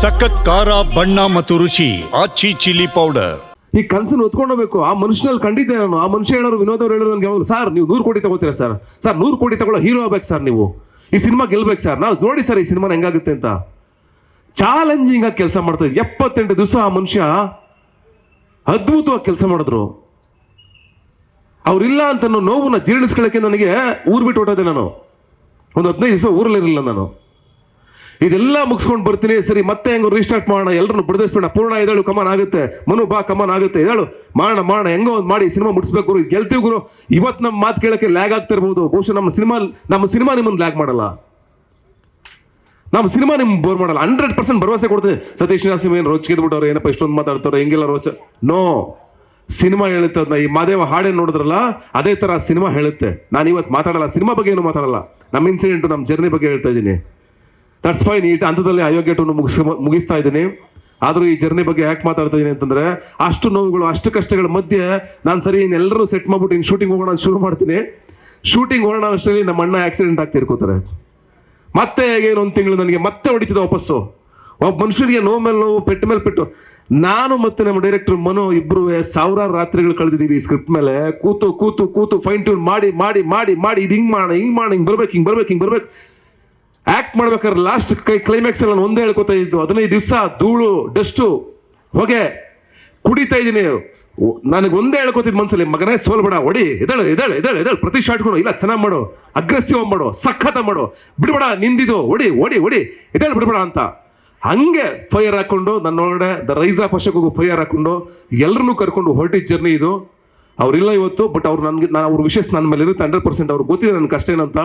ಸಖತ್ ಖಾರ, ಬಣ್ಣ ಮತ್ತು ರುಚಿ ಆಚಿ ಚಿಲ್ಲಿ ಪೌಡರ್ ಈ ಕನ್ಸನ್ನು ಹೊತ್ಕೊಂಡೋಗ್ಬೇಕು. ಆ ಮನುಷ್ಯನಲ್ಲಿ ಕಂಡಿದ್ದೆ ನಾನು. ಆ ಮನುಷ್ಯ ಹೇಳೋರು ವಿನೋದ್ ಅವ್ರು ಹೇಳೋರು ನನಗೆ ಸರ್, ನೀವು ನೂರು ಕೋಟಿ ತಗೋತೀರಾ ಸರ್? ಸರ್, ನೂರು ಕೋಟಿ ತಗೊಳ್ಳೋ ಹೀರೋ ಆಗ್ಬೇಕು ಸರ್ ನೀವು. ಈ ಸಿನಿಮಾ ಗೆಲ್ಬೇಕು ಸರ್. ನಾವು ನೋಡಿ ಸರ್ ಈ ಸಿನಿಮಾನ ಹೆಂಗಾಗುತ್ತೆ ಅಂತ. ಚಾಲೆಂಜಿಂಗ್ ಆಗಿ ಕೆಲಸ ಮಾಡ್ತಾ ಎಪ್ಪತ್ತೆಂಟು ದಿವಸ ಆ ಮನುಷ್ಯ ಅದ್ಭುತವಾಗಿ ಕೆಲಸ ಮಾಡಿದ್ರು. ಅವರಿಲ್ಲ ಅಂತ ನೋವನ್ನ ಜೀರ್ಣಿಸ್ಕೊಳ್ಳೋಕ್ಕೆ ನನಗೆ ಊರು ಬಿಟ್ಟು ಹೊಟ್ಟೋದೆ ನಾನು. ಒಂದು ಹದಿನೈದು ದಿವಸ ಊರಲ್ಲಿರಲಿಲ್ಲ ನಾನು. ಇದೆಲ್ಲ ಮುಗಿಸ್ಕೊಂಡು ಬರ್ತೀನಿ. ಸರಿ, ಮತ್ತೆ ಹೆಂಗೋ ರೀಸ್ಟಾರ್ಟ್ ಮಾಡೋಣ. ಎಲ್ಲರನ್ನು ಬಿಡದಿಸ್ಬೇಡ. ಪೂರ್ಣ ಇದೇಳು ಕಮಾನ್ ಆಗುತ್ತೆ. ಮನು ಬಾ ಕಮಾನ್ ಆಗುತ್ತೆ. ಹೇಳು, ಮಾಡೋಣ ಮಾಡೋಣ. ಹೆಂಗೋ ಒಂದು ಮಾಡಿ ಸಿನಿಮಾ ಮುಡಿಸ್ಬೇಕು ಗುರು. ಗೆಲ್ತೀವಿ ಗುರು. ಇವತ್ತು ನಮ್ಮ ಮಾತು ಕೇಳಕ್ಕೆ ಲ್ಯಾಗ್ ಆಗ್ತಿರ್ಬೋದು ಬಹುಶಃ ನಮ್ಮ ಸಿನಿಮಾ ನಮ್ಮ ಸಿನಿಮಾ ನಿಮ್ಮನ್ನು ಲ್ಯಾಗ್ ಮಾಡಲ್ಲ. ನಮ್ಮ ಸಿನಿಮಾ ನಿಮ್ಗೆ ಬೋರ್ ಮಾಡಲ್ಲ. ಹಂಡ್ರೆಡ್ ಪರ್ಸೆಂಟ್ ಭರವಸೆ ಕೊಡ್ತೀನಿ ಸತೀಶ್ ಸಿನಿಮಾ ಏನು ರೋಚಿಗೆ ಬಿಟ್ಟವ್ರು ಏನಪ್ಪ ಇಷ್ಟೊಂದು ಮಾತಾಡ್ತಾರೆ, ಹೆಂಗೆಲ್ಲ ರೋಚ? ನೋ ಸಿನಿಮಾ ಹೇಳುತ್ತೆ ಅದನ್ನ ಈ ಮಾದೇವ ಹಾಡೇ ನೋಡಿದ್ರಲ್ಲ, ಅದೇ ಥರ ಸಿನಿಮಾ ಹೇಳುತ್ತೆ. ನಾನು ಇವತ್ತು ಮಾತಾಡಲ್ಲ. ಸಿನಿಮಾ ಬಗ್ಗೆ ಏನು ಮಾತಾಡಲ್ಲ. ನಮ್ಮ ಇನ್ಸಿಡೆಂಟು ನಮ್ಮ ಜರ್ನಿ ಬಗ್ಗೆ ಹೇಳ್ತಾ ಇದ್ದೀನಿ. ದಟ್ಸ್ ಫೈನ್ ಈ ಹಂತದಲ್ಲಿ ಅಯೋಗ್ಯ ಟೂನು ಮುಗಿಸ್ ಮುಗಿಸ್ತಾ ಇದ್ದೀನಿ. ಆದರೂ ಈ ಜರ್ನಿ ಬಗ್ಗೆ ಯಾಕೆ ಮಾತಾಡ್ತಾ ಇದ್ದೀನಿ ಅಂತಂದ್ರೆ, ಅಷ್ಟು ನೋವುಗಳು, ಅಷ್ಟು ಕಷ್ಟಗಳ ಮಧ್ಯೆ ನಾನು ಸರಿ ಇನ್ನೆಲ್ಲರೂ ಸೆಟ್ ಮಾಡ್ಬಿಟ್ಟು ಇನ್ನು ಶೂಟಿಂಗ್ ಹೋಗೋಣ ಶುರು ಮಾಡ್ತೀನಿ. ಶೂಟಿಂಗ್ ಹೋಗೋಣ ಅಷ್ಟರಲ್ಲಿ ನಮ್ಮ ಅಣ್ಣ ಆಕ್ಸಿಡೆಂಟ್ ಆಗಿ ಇರ್ಕೋತಾರೆ. ಮತ್ತೆ ಏನು ಒಂದು ತಿಂಗಳು ನನಗೆ ಮತ್ತೆ ಹೊಡಿತದೆ ವಾಪಸ್ಸು. ಒಬ್ಬ ಮನುಷ್ಯನಿಗೆ ನೋವು ಮೇಲೆ ನೋವು, ಪೆಟ್ಟ ಮೇಲೆ ಪೆಟ್ಟು. ನಾನು ಮತ್ತೆ ನಮ್ಮ ಡೈರೆಕ್ಟರ್ ಮನು ಇಬ್ಬರು ಸಾವಿರಾರು ರಾತ್ರಿಗಳು ಕಳೆದಿದ್ದೀವಿ ಈ ಸ್ಕ್ರಿಪ್ಟ್ ಮೇಲೆ. ಕೂತು ಕೂತು ಕೂತು ಫೈನ್ ಟ್ಯೂನ್ ಮಾಡಿ ಮಾಡಿ ಮಾಡಿ ಮಾಡಿ, ಇದು ಹಿಂಗೆ ಮಾಡೋಣ ಹಿಂಗೆ ಮಾಡೋಣ, ಹಿಂಗೆ ಬರ್ಬೇಕು ಹಿಂಗೆ ಬರ್ಬೇಕು ಹಿಂಗೆ ಬರ್ಬೇಕು. ಆಕ್ಟ್ ಮಾಡ್ಬೇಕಾದ್ರೆ ಲಾಸ್ಟ್ ಕೈ ಕ್ಲೈಮ್ಯಾಕ್ಸ್ ಅಲ್ಲಿ ನಾನು ಒಂದೇ ಹೇಳ್ಕೊತಾ ಇದ್ದು, ಹದಿನೈದು ದಿವಸ ಧೂಳು ಡಸ್ಟು ಹೊಗೆ ಕುಡಿತಾ ಇದ್ದೀನಿ. ನನಗೆ ಒಂದೇ ಹೇಳ್ಕೊತಿದ್ ಮನ್ಸಲ್ಲಿ, ಮಗನೇ ಸೋಲ್ಬೇಡ ಹೊಡಿ ಎದಳು ಎದಳು ಎದಳು ಎದಳು ಪ್ರತಿ ಶಾಟ್ ಕೊಡು ಇಲ್ಲ, ಚೆನ್ನಾಗಿ ಮಾಡು ಅಗ್ರೆಸಿವ್ ಮಾಡು, ಸಖತ ಮಾಡು, ಬಿಡ್ಬೇಡ ನಿಂದಿದು ಹೊಡಿ ಹೊಡಿ ಹೊಡಿ ಎದಳು ಬಿಡ್ಬೇಡ ಅಂತ. ಹಂಗೆ ಫೈರ್ ಹಾಕೊಂಡು ನನ್ನೊಳಗಡೆ the rise of Ashok fire ಹಾಕೊಂಡು ಎಲ್ಲರನ್ನೂ ಕರ್ಕೊಂಡು ಹೊರಟಿದ್ದ ಜರ್ನಿ ಇದು. ಅವರಿಲ್ಲ ಇವತ್ತು ಬಟ್ ಅವ್ರು ನನಗೆ ನಾನು ಅವ್ರ ವಿಶೇಷ ನನ್ನ ಮೇಲೆ ಇರುತ್ತೆ ಹಂಡ್ರೆಡ್ ಪರ್ಸೆಂಟ್ ಅವ್ರಿಗೆ ಗೊತ್ತಿದೆ ನನ್ನ ಕಷ್ಟ ಏನಂತ